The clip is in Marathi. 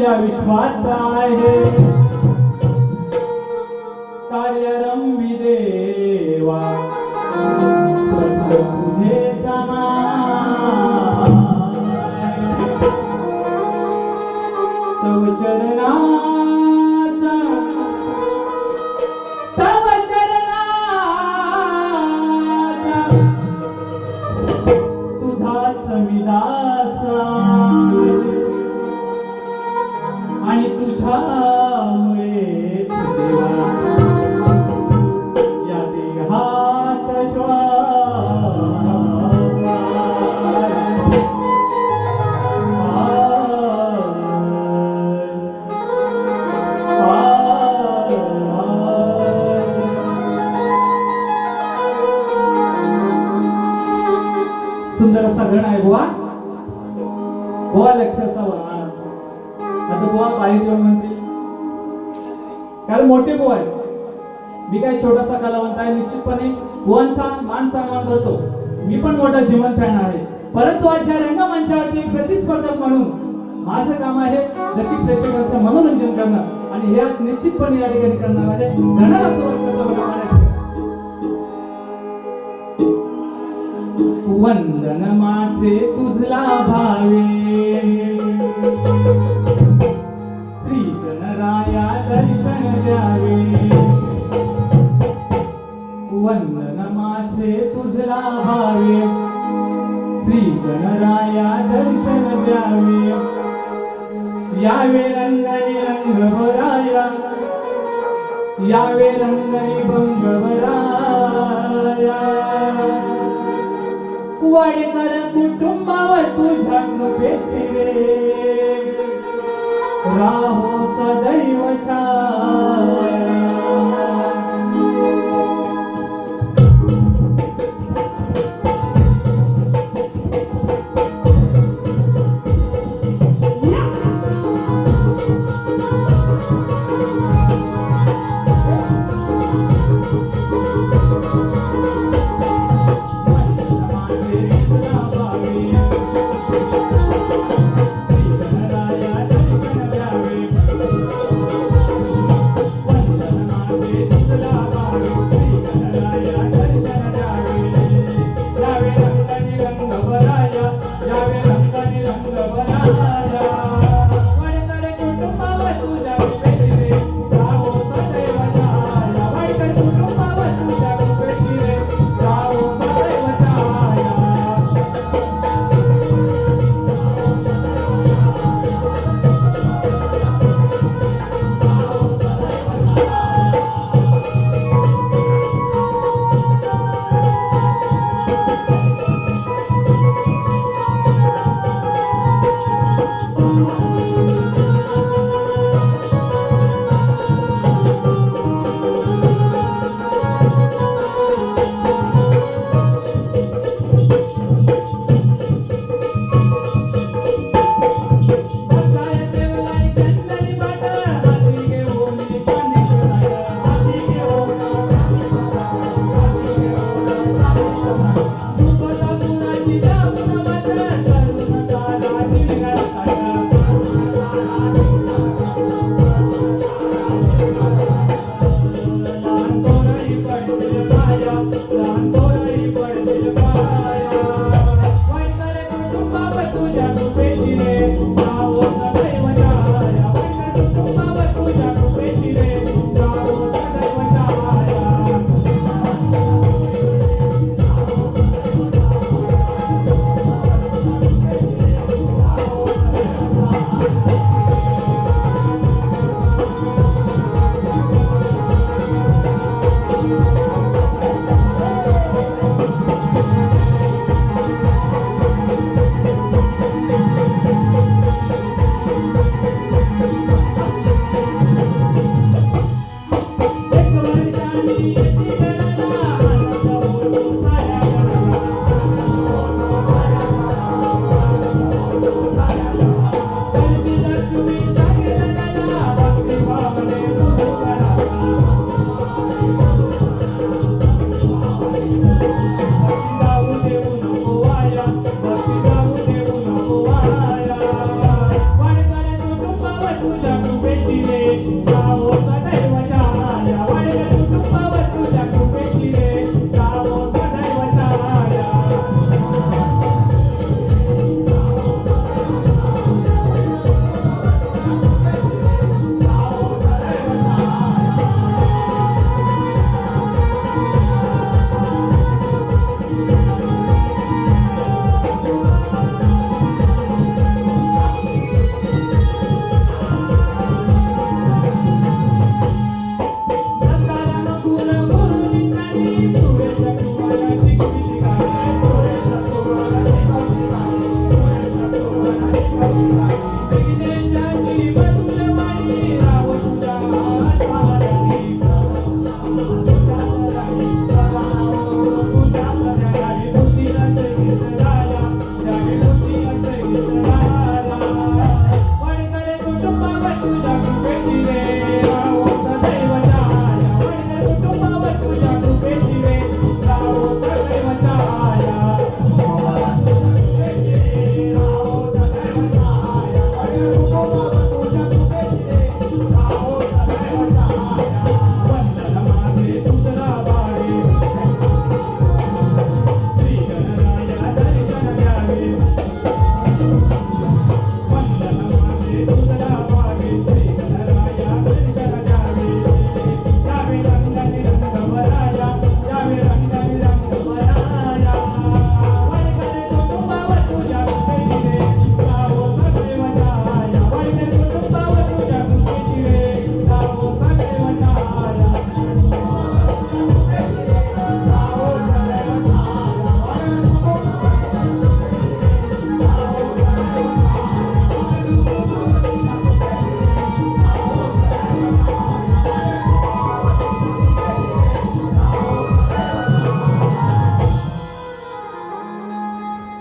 या विश्वात आहे. सुंदर असा गण आहे बुवा. बुवा लक्ष असावा. आता बुवा बारीक देऊन म्हणते कारण मोठे बुवा आहे. मी काय छोटासा कलावंत आहे निश्चितपणे बुवांचा मान सन्मान करतो. मी पण मोठा जीवन फॅन आहे. परंतु आज या रंगमंचावरती एक प्रतिस्पर्धक म्हणून माझं काम आहे जशी प्रेक्षकांचं मनोरंजन करणं आणि हे आज निश्चितपणे या ठिकाणी करणार आहे. गणाला सुरुवात करतो वंदन माझे तुझला भावे। श्री गणराया दर्शन द्यावे। वंदन माझे तुझला भावे। श्री गणराया दर्शन द्यावे। यावे रंगनी रंगभराया। यावे रंगनी भंग वाडेकर कुटुंबावर तुझ्या कृपेची रे राहो सदैव छाया. Come.